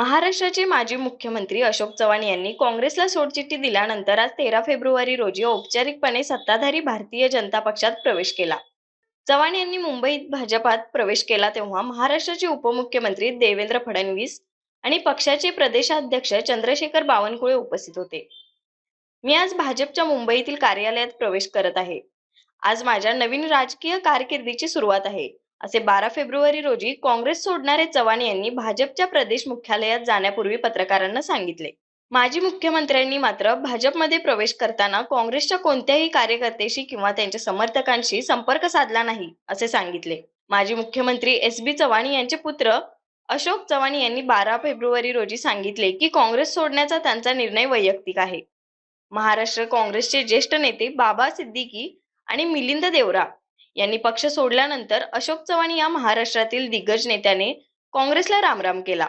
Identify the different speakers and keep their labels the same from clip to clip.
Speaker 1: महाराष्ट्राचे माजी मुख्यमंत्री अशोक चव्हाण यांनी काँग्रेसला सोडचिठ्ठी दिल्यानंतर आज तेरा फेब्रुवारी रोजी औपचारिकपणे सत्ताधारी भारतीय जनता पक्षात प्रवेश केला. चव्हाण यांनी मुंबईत भाजपात प्रवेश केला तेव्हा महाराष्ट्राचे उपमुख्यमंत्री देवेंद्र फडणवीस आणि पक्षाचे प्रदेशाध्यक्ष चंद्रशेखर बावनकुळे उपस्थित होते. मी आज भाजपच्या मुंबईतील कार्यालयात प्रवेश करत आहे. आज माझ्या नवीन राजकीय कारकिर्दीची सुरुवात आहे. असे बारा फेब्रुवारी रोजी काँग्रेस सोडणारे चव्हाण यांनी भाजपच्या प्रदेश मुख्यालयात जाण्यापूर्वी पत्रकारांना सांगितले. माजी मुख्यमंत्र्यांनी मात्र भाजपमध्ये प्रवेश करताना काँग्रेसच्या कोणत्याही कार्यकर्त्याशी किंवा त्यांच्या समर्थकांशी संपर्क साधला नाही असे सांगितले. माजी मुख्यमंत्री एस बी चव्हाण यांचे पुत्र अशोक चव्हाण यांनी बारा फेब्रुवारी रोजी सांगितले की काँग्रेस सोडण्याचा त्यांचा निर्णय वैयक्तिक आहे. महाराष्ट्र काँग्रेसचे ज्येष्ठ नेते बाबा सिद्दीकी आणि मिलिंद देवरा यांनी पक्ष सोडल्यानंतर अशोक चव्हाण या महाराष्ट्रातील दिग्गज नेत्याने काँग्रेसला रामराम केला.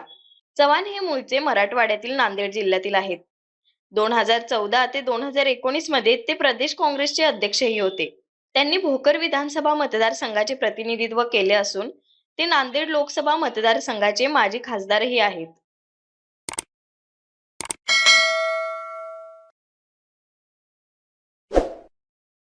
Speaker 1: चव्हाण हे मूळचे मराठवाड्यातील नांदेड जिल्ह्यातील आहेत. दोन हजार चौदा ते दोन हजार एकोणीसमध्ये ते प्रदेश काँग्रेसचे अध्यक्षही होते. त्यांनी भोकर विधानसभा मतदारसंघाचे प्रतिनिधित्व केले असून ते नांदेड लोकसभा मतदारसंघाचे माजी खासदारही आहेत.